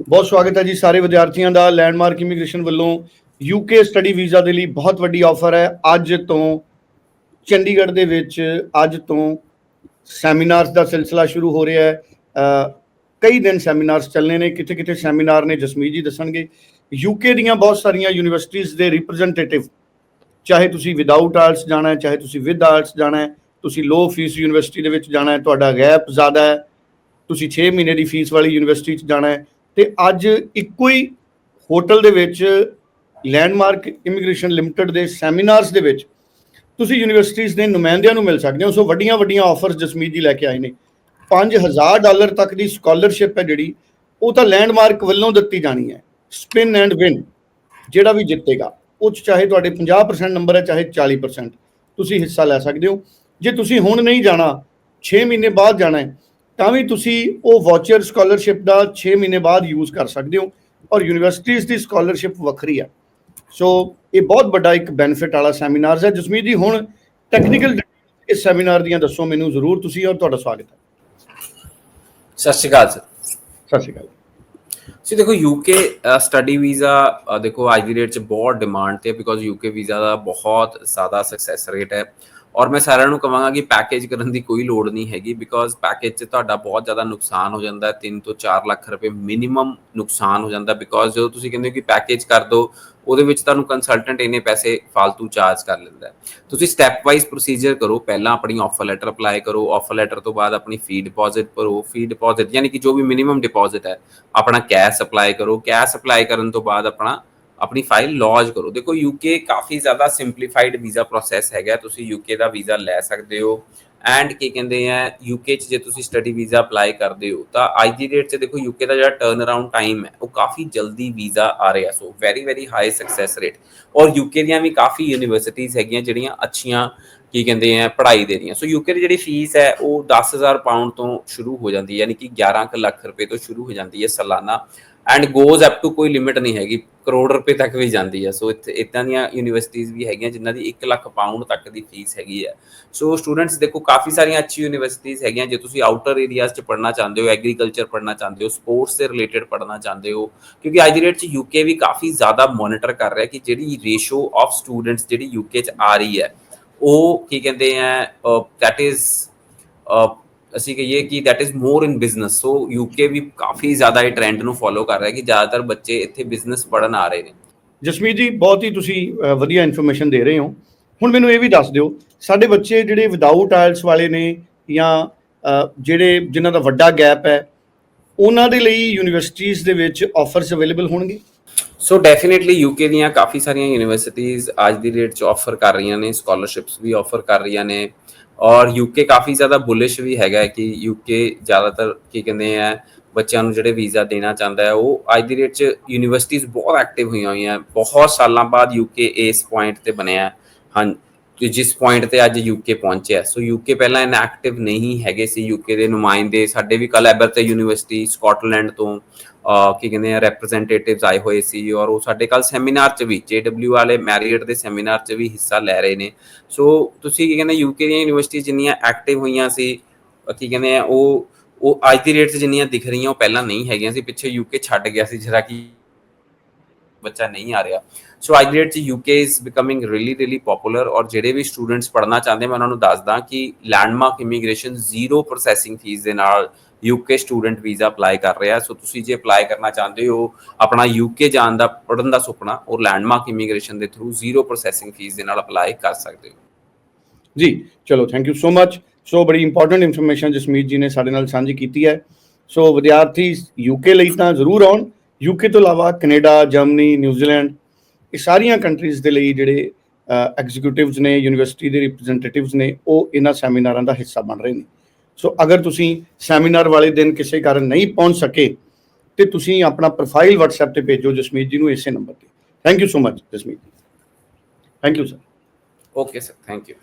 ਬਹੁਤ ਸਵਾਗਤ ਹੈ ਜੀ ਸਾਰੇ ਵਿਦਿਆਰਥੀਆਂ ਦਾ ਲੈਂਡਮਾਰਕ ਇਮੀਗ੍ਰੇਸ਼ਨ ਵੱਲੋਂ ਯੂਕੇ ਸਟੱਡੀ ਵੀਜ਼ਾ ਦੇ ਲਈ ਬਹੁਤ ਵੱਡੀ ਆਫਰ ਹੈ। ਅੱਜ ਤੋਂ ਚੰਡੀਗੜ੍ਹ ਦੇ ਵਿੱਚ ਅੱਜ ਤੋਂ ਸੈਮੀਨਾਰਸ ਦਾ ਸਿਲਸਿਲਾ ਸ਼ੁਰੂ ਹੋ ਰਿਹਾ ਹੈ। ਕਈ ਦਿਨ ਸੈਮੀਨਾਰਸ ਚੱਲਣੇ ਨੇ ਕਿਤੇ ਕਿਤੇ ਸੈਮੀਨਾਰ ਨੇ, ਜਸਮੀਤ ਜੀ ਦੱਸਣਗੇ। ਯੂਕੇ ਦੀਆਂ ਬਹੁਤ ਸਾਰੀਆਂ ਯੂਨੀਵਰਸਿਟੀਆਂ ਦੇ ਰਿਪਰੈਜ਼ੈਂਟੇਟਿਵ ਚਾਹੇ ਤੁਸੀਂ ਵਿਦਆਊਟ ਆਰਟਸ ਜਾਣਾ ਹੈ, ਚਾਹੇ ਤੁਸੀਂ ਵਿਦ ਆਰਟਸ ਜਾਣਾ ਹੈ, ਤੁਸੀਂ ਲੋ ਫੀਸ ਯੂਨੀਵਰਸਿਟੀ ਦੇ ਵਿੱਚ ਜਾਣਾ ਹੈ, ਤੁਹਾਡਾ ਗੈਪ ਜ਼ਿਆਦਾ ਹੈ। ਤੁਸੀਂ 6 ਮਹੀਨੇ ਦੀ ਫੀਸ ਵਾਲੀ ਯੂਨੀਵਰਸਿਟੀ 'ਚ ਜਾਣਾ ਹੈ। ਤੇ ਅੱਜ ਇੱਕੋ ਹੀ ਹੋਟਲ ਦੇ ਵਿੱਚ ਲੈਂਡਮਾਰਕ ਇਮੀਗ੍ਰੇਸ਼ਨ ਲਿਮਟਿਡ ਦੇ ਸੈਮੀਨਾਰਸ ਦੇ ਵਿੱਚ ਤੁਸੀਂ ਯੂਨੀਵਰਸਿਟੀਆਂ ਦੇ ਨੁਮਾਇੰਦਿਆਂ ਨੂੰ ਮਿਲ ਸਕਦੇ ਹੋ। ਸੋ ਵੱਡੀਆਂ ਵੱਡੀਆਂ ਆਫਰਸ ਜਸਮੀਤ ਜੀ ਲੈ ਕੇ ਆਏ ਨੇ। 5000 ਡਾਲਰ ਤੱਕ ਦੀ ਸਕਾਲਰਸ਼ਿਪ ਹੈ ਜਿਹੜੀ, ਉਹ ਤਾਂ ਲੈਂਡਮਾਰਕ ਵੱਲੋਂ ਦਿੱਤੀ ਜਾਣੀ ਹੈ। ਸਪਿਨ ਐਂਡ ਵਿਨ ਜਿਹੜਾ ਵੀ ਜਿੱਤੇਗਾ, ਉਹ 'ਚ ਚਾਹੇ ਤੁਹਾਡੇ 50% ਨੰਬਰ ਹੈ, ਚਾਹੇ 40% ਤੁਸੀਂ ਹਿੱਸਾ ਲੈ ਸਕਦੇ ਹੋ। ਜੇ ਤੁਸੀਂ ਹੁਣ ਨਹੀਂ ਜਾਣਾ 6 ਮਹੀਨੇ ਬਾਅਦ ਜਾਣਾ ਹੈ ਤਾਂ ਵੀ ਤੁਸੀਂ ਉਹ ਵਾਚਰ ਸਕਾਲਰਸ਼ਿਪ ਦਾ 6 ਮਹੀਨੇ ਬਾਅਦ ਯੂਜ਼ ਕਰ ਸਕਦੇ ਹੋ ਔਰ ਯੂਨੀਵਰਸਿਟੀਆਂ ਦੀ ਸਕਾਲਰਸ਼ਿਪ ਵੱਖਰੀ ਹੈ ਸੋ ਇਹ ਬਹੁਤ ਵੱਡਾ ਇੱਕ ਬੈਨੀਫਿਟ ਵਾਲਾ ਸੈਮੀਨਾਰ ਹੈ। ਜਸਮੀਤ ਜੀ ਹੁਣ ਟੈਕਨੀਕਲ ਇਸ ਸੈਮੀਨਾਰ ਦੀਆਂ ਦੱਸੋ ਮੈਨੂੰ ਜ਼ਰੂਰ ਤੁਸੀਂ ਔਰ ਤੁਹਾਡਾ ਸਵਾਗਤ ਹੈ। ਸਤਿ ਸ਼੍ਰੀ ਅਕਾਲ ਸਰ। ਸਤਿ ਸ਼੍ਰੀ ਅਕਾਲ। ਸੋ ਦੇਖੋ ਯੂਕੇ ਸਟੱਡੀ ਵੀਜ਼ਾ ਦੇਖੋ ਅੱਜ ਦੀ ਡੇਟ 'ਚ ਬਹੁਤ ਡਿਮਾਂਡ ਤੇ ਬਿਕੋਜ਼ ਯੂਕੇ ਵੀਜ਼ਾ ਦਾ ਬਹੁਤ ਜ਼ਿਆਦਾ ਸਕਸੈਸ ਰੇਟ ਹੈ। ਔਰ ਮੈਂ ਸਾਰਿਆਂ ਨੂੰ ਕਹਾਂਗਾ ਕਿ ਪੈਕੇਜ ਕਰਨ ਦੀ ਕੋਈ ਲੋੜ ਨਹੀਂ ਹੈਗੀ ਬਿਕੋਜ਼ ਪੈਕੇਜ 'ਚ ਤੁਹਾਡਾ ਬਹੁਤ ਜ਼ਿਆਦਾ ਨੁਕਸਾਨ ਹੋ ਜਾਂਦਾ ਹੈ 3 ਤੋਂ 4 ਲੱਖ ਰੁਪਏ ਮਿਨੀਮਮ ਨੁਕਸਾਨ ਹੋ ਜਾਂਦਾ ਬਿਕੋਜ਼ ਜਦੋਂ ਤੁਸੀਂ ਕਹਿੰਦੇ ਹੋ ਕਿ ਪੈਕੇਜ ਕਰ ਦਿਓ ਉਹਦੇ ਵਿੱਚ ਤੁਹਾਨੂੰ ਕੰਸਲਟੈਂਟ ਇੰਨੇ ਪੈਸੇ ਫालतू ਚਾਰਜ ਕਰ ਲੈਂਦਾ ਤੁਸੀਂ ਸਟੈਪ ਵਾਈਜ਼ ਪ੍ਰੋਸੀਜਰ ਕਰੋ, ਪਹਿਲਾਂ ਆਪਣੀ ਆਫਰ ਲੈਟਰ ਅਪਲਾਈ ਕਰੋ ਆਫਰ ਲੈਟਰ ਤੋਂ ਬਾਅਦ ਆਪਣੀ ਫੀ ਡਿਪੋਜ਼ਿਟ ਭਰੋ ਫੀ ਡਿਪੋਜ਼ਿਟ ਯਾਨੀ ਕਿ ਜੋ ਵੀ ਮਿਨੀਮਮ ਡਿਪੋਜ਼ਿਟ ਹੈ, ਆਪਣਾ ਕੈਸ਼ ਅਪਲਾਈ ਕਰੋ। ਕੈਸ਼ ਅਪਲਾਈ ਕਰਨ ਤੋਂ ਬਾਅਦ ਆਪਣਾ ਆਪਣੀ ਫਾਈਲ ਲੌਂਚ ਕਰੋ। ਦੇਖੋ ਯੂਕੇ ਕਾਫੀ ਜ਼ਿਆਦਾ ਸਿੰਪਲੀਫਾਈਡ ਵੀਜ਼ਾ ਪ੍ਰੋਸੈਸ ਹੈਗਾ। ਤੁਸੀਂ ਯੂਕੇ ਦਾ ਵੀਜ਼ਾ ਲੈ ਸਕਦੇ ਹੋ। ਐਂਡ ਕੀ ਕਹਿੰਦੇ ਆ ਯੂਕੇ ਚ ਜੇ ਤੁਸੀਂ ਸਟੱਡੀ ਵੀਜ਼ਾ ਅਪਲਾਈ ਕਰਦੇ ਹੋ, ਤਾਂ ਅੱਜ ਦੀ ਡੇਟ 'ਚ ਦੇਖੋ ਯੂਕੇ ਦਾ ਜਿਹੜਾ ਟਰਨ ਅਰਾਊਂਡ ਟਾਈਮ ਹੈ, ਉਹ ਕਾਫੀ ਜਲਦੀ ਵੀਜ਼ਾ ਆ ਰਿਹਾ। So very very high success rate ਔਰ ਯੂਕੇ ਦੀਆਂ ਵੀ ਕਾਫੀ ਯੂਨੀਵਰਸਿਟੀਆਂ ਹੈਗੀਆਂ, ਜਿਹੜੀਆਂ ਅੱਛੀਆਂ ਕੀ ਕਹਿੰਦੇ ਆ, ਪੜ੍ਹਾਈ ਦੇ ਰਹੀਆਂ ਸੋ ਯੂਕੇ ਦੀ ਜਿਹੜੀ ਫੀਸ ਹੈ, ਉਹ 10000 ਪਾਉਂਡ ਤੋਂ ਸ਼ੁਰੂ ਹੋ ਜਾਂਦੀ ਹੈ, ਯਾਨੀ ਕਿ 11 ਕੁ ਲੱਖ ਰੁਪਏ ਤੋਂ ਸ਼ੁਰੂ ਹੋ ਜਾਂਦੀ ਹੈ ਸਾਲਾਨਾ। ਐਂਡ ਗੋਜ਼ ਅਪ ਟੂ ਕੋਈ ਲਿਮਿਟ ਨਹੀਂ ਹੈਗੀ, ਕਰੋੜ ਰੁਪਏ ਤੱਕ ਵੀ ਜਾਂਦੀ ਹੈ। ਸੋ ਇੱਥੇ, ਇਦਾਂ ਦੀਆਂ ਯੂਨੀਵਰਸਿਟੀਆਂ ਵੀ ਹੈਗੀਆਂ, ਜਿਨ੍ਹਾਂ ਦੀ 1 ਲੱਖ ਪਾਉਂਡ ਤੱਕ ਦੀ ਫੀਸ ਹੈਗੀ ਹੈ। ਸੋ ਸਟੂਡੈਂਟਸ ਦੇਖੋ, ਕਾਫੀ ਸਾਰੀਆਂ ਅੱਛੀ ਯੂਨੀਵਰਸਿਟੀਆਂ ਹੈਗੀਆਂ, ਜੇ ਤੁਸੀਂ ਆਊਟਰ ਏਰੀਆਜ਼ 'ਚ ਪੜ੍ਹਨਾ ਚਾਹੁੰਦੇ ਹੋ ਐਗਰੀਕਲਚਰ ਪੜ੍ਹਨਾ ਚਾਹੁੰਦੇ ਹੋ ਸਪੋਰਟਸ ਦੇ ਰਿਲੇਟਡ ਪੜ੍ਹਨਾ ਚਾਹੁੰਦੇ ਹੋ, ਕਿਉਂਕਿ ਅੱਜ ਦੀ ਡੇਟ 'ਚ ਯੂਕੇ ਵੀ ਕਾਫੀ ਜ਼ਿਆਦਾ ਮੋਨੀਟਰ ਕਰ ਰਿਹਾ ਕਿ ਜਿਹੜੀ ਰੇਸ਼ੋ ਆਫ ਸਟੂਡੈਂਟਸ ਜਿਹੜੀ ਯੂਕੇ 'ਚ ਆ ਰਹੀ ਹੈ ਉਹ ਕੀ ਕਹਿੰਦੇ ਆ ਦੈਟ ਇਜ਼ ਅਸੀਂ ਕਹੀਏ ਕਿ that is more in business so UK ਵੀ ਕਾਫੀ ਜ਼ਿਆਦਾ ਇਹ ਟ੍ਰੈਂਡ ਨੂੰ ਫੋਲੋ ਕਰ ਰਿਹਾ ਕਿ ਜ਼ਿਆਦਾਤਰ ਬੱਚੇ ਇੱਥੇ ਬਿਜ਼ਨਸ ਪੜਨ ਆ ਰਹੇ ਨੇ। ਜਸਮੀਤ ਜੀ, ਬਹੁਤ ਹੀ ਤੁਸੀਂ ਵਧੀਆ ਇਨਫੋਰਮੇਸ਼ਨ ਦੇ ਰਹੇ ਹੋ। ਹੁਣ ਮੈਨੂੰ ਇਹ ਵੀ ਦੱਸ ਦਿਓ, ਸਾਡੇ ਬੱਚੇ ਜਿਹੜੇ ਵਿਦਆਊਟ ਆਇਲਸ ਵਾਲੇ ਨੇ ਜਾਂ ਜਿਹੜੇ ਜਿਨ੍ਹਾਂ ਦਾ ਵੱਡਾ ਗੈਪ ਹੈ, ਉਹਨਾਂ ਦੇ ਲਈ ਯੂਨੀਵਰਸਿਟੀਆਂ ਦੇ ਵਿੱਚ ਆਫਰਸ ਅਵੇਲੇਬਲ ਹੋਣਗੇ? ਸੋ ਡੈਫੀਨਿਟਲੀ ਯੂਕੇ ਦੀਆਂ ਕਾਫੀ ਸਾਰੀਆਂ ਯੂਨੀਵਰਸਿਟੀਜ਼ ਅੱਜ ਦੀ ਡੇਟ 'ਚ ਆਫਰ ਕਰ ਰਹੀਆਂ ਨੇ ਸਕਾਲਰਸ਼ਿਪਸ ਵੀ ਆਫਰ ਕਰ ਰਹੀਆਂ ਨੇ ਔਰ ਯੂਕੇ ਕਾਫੀ ਜ਼ਿਆਦਾ ਬੁਲਿਸ਼ ਵੀ ਹੈਗਾ ਹੈ ਕਿ ਯੂਕੇ ਜ਼ਿਆਦਾਤਰ ਕੀ ਕਹਿੰਦੇ ਆ, ਬੱਚਿਆਂ ਨੂੰ ਜਿਹੜੇ ਵੀਜ਼ਾ ਦੇਣਾ ਚਾਹੁੰਦਾ ਹੈ, ਉਹ ਅੱਜ ਦੀ ਡੇਟ 'ਚ ਯੂਨੀਵਰਸਿਟੀਜ਼ ਬਹੁਤ ਐਕਟਿਵ ਹੋਈਆਂ ਹੋਈਆਂ, ਬਹੁਤ ਸਾਲਾਂ ਬਾਅਦ ਯੂਕੇ ਇਸ ਪੁਆਇੰਟ ਤੇ ਬਣਿਆ ਹਾਂ ਕਿ ਜਿਸ ਪੁਆਇੰਟ ਤੇ ਅੱਜ ਯੂਕੇ ਪਹੁੰਚਿਆ ਸੋ ਯੂਕੇ ਪਹਿਲਾਂ ਇਨ ਐਕਟਿਵ ਨਹੀਂ ਹੈਗੇ ਸੀ। ਯੂਕੇ ਦੇ ਨੁਮਾਇੰਦੇ ਸਾਡੇ ਵੀ ਕਲੈਬਰ ਤੇ ਯੂਨੀਵਰਸਿਟੀ ਸਕਾਟਲੈਂਡ ਤੋਂ ਕੀ ਕਹਿੰਦੇ ਆ ਰਿਪਰੈਜ਼ੈਂਟੇਟਿਵਸ ਆਏ ਹੋਏ ਸੀ ਔਰ ਉਹ ਸਾਡੇ ਕੱਲ ਸੈਮੀਨਾਰ 'ਚ ਵੀ JW ਵਾਲੇ ਮੈਰੀਅਟ ਦੇ ਸੈਮੀਨਾਰ 'ਚ ਵੀ ਹਿੱਸਾ ਲੈ ਰਹੇ ਨੇ। ਸੋ ਤੁਸੀਂ ਕੀ ਕਹਿੰਦੇ ਯੂਕੇ ਦੀਆਂ ਯੂਨੀਵਰਸਿਟੀ ਜਿੰਨੀਆਂ ਐਕਟਿਵ ਹੋਈਆਂ ਸੀ ਕੀ ਕਹਿੰਦੇ ਆ, ਉਹ ਉਹ ਅੱਜ ਦੀ ਰੇਟ 'ਚ ਜਿੰਨੀਆਂ ਦਿਖ ਰਹੀਆਂ, ਉਹ ਪਹਿਲਾਂ ਨਹੀਂ ਹੈਗੀਆਂ ਸੀ। ਪਿੱਛੇ ਯੂਕੇ ਛੱਡ ਗਿਆ ਸੀ, ਜਿਹੜਾ ਕਿ ਬੱਚਾ ਨਹੀਂ ਆ ਰਿਹਾ। ਸੋ ਅੱਜ ਦੀ ਡੇਟ 'ਚ UK is becoming really really popular ਔਰ ਜਿਹੜੇ ਵੀ ਸਟੂਡੈਂਟਸ ਪੜ੍ਹਨਾ ਚਾਹੁੰਦੇ, ਮੈਂ ਉਹਨਾਂ ਨੂੰ ਦੱਸਦਾ ਕਿ landmark immigration zero processing fee ਦੇ ਨਾਲ ਯੂਕੇ ਸਟੂਡੈਂਟ ਵੀਜ਼ਾ ਅਪਲਾਈ ਕਰ ਰਿਹਾ। ਸੋ ਤੁਸੀਂ ਜੇ ਅਪਲਾਈ ਕਰਨਾ ਚਾਹੁੰਦੇ ਹੋ, ਆਪਣਾ ਯੂਕੇ ਜਾਣ ਦਾ ਪੜਨ ਦਾ ਸੁਪਨਾ ਔਰ ਲੈਂਡਮਾਰਕ ਇਮੀਗ੍ਰੇਸ਼ਨ ਦੇ ਥਰੂ ਜ਼ੀਰੋ ਪ੍ਰੋਸੈਸਿੰਗ ਫੀਸ ਦੇ ਨਾਲ ਅਪਲਾਈ ਕਰ ਸਕਦੇ ਹੋ। ਜੀ, ਚਲੋ ਥੈਂਕ ਯੂ ਸੋ ਮੱਚ ਸੋ ਬੜੀ ਇੰਪੋਰਟੈਂਟ ਇਨਫੋਰਮੇਸ਼ਨ ਜਸਮੀਤ ਜੀ ਨੇ ਸਾਡੇ ਨਾਲ ਸਾਂਝੀ ਕੀਤੀ ਹੈ। ਸੋ ਵਿਦਿਆਰਥੀ ਯੂਕੇ ਲਈ ਤਾਂ ਜ਼ਰੂਰ ਆਉਣ ਯੂਕੇ ਤੋਂ ਇਲਾਵਾ ਕੈਨੇਡਾ, ਜਰਮਨੀ ਨਿਊਜ਼ੀਲੈਂਡ ਇਹ ਸਾਰੀਆਂ ਕੰਟਰੀਜ਼ ਦੇ ਲਈ ਜਿਹੜੇ ਐਗਜ਼ੀਕਿਊਟਿਵਸ ਨੇ ਯੂਨੀਵਰਸਿਟੀ ਦੇ ਰਿਪਰੈਜ਼ੈਂਟੇਟਿਵਸ ਨੇ, ਉਹ ਇਹਨਾਂ ਸੈਮੀਨਾਰਾਂ ਦਾ ਹਿੱਸਾ ਬਣ ਰਹੇ ਨੇ। ਸੋ ਅਗਰ ਤੁਸੀਂ ਸੈਮੀਨਾਰ ਵਾਲੇ ਦਿਨ ਕਿਸੇ ਕਾਰਨ ਨਹੀਂ ਪਹੁੰਚ ਸਕੇ, ਤੇ ਤੁਸੀਂ ਆਪਣਾ ਪ੍ਰੋਫਾਈਲ WhatsApp ਤੇ ਭੇਜੋ ਜਸਮੀਤ ਜੀ ਨੂੰ ਇਸੇ ਨੰਬਰ ਤੇ। Thank you so much Jasmeet ji. Thank you sir okay sir thank you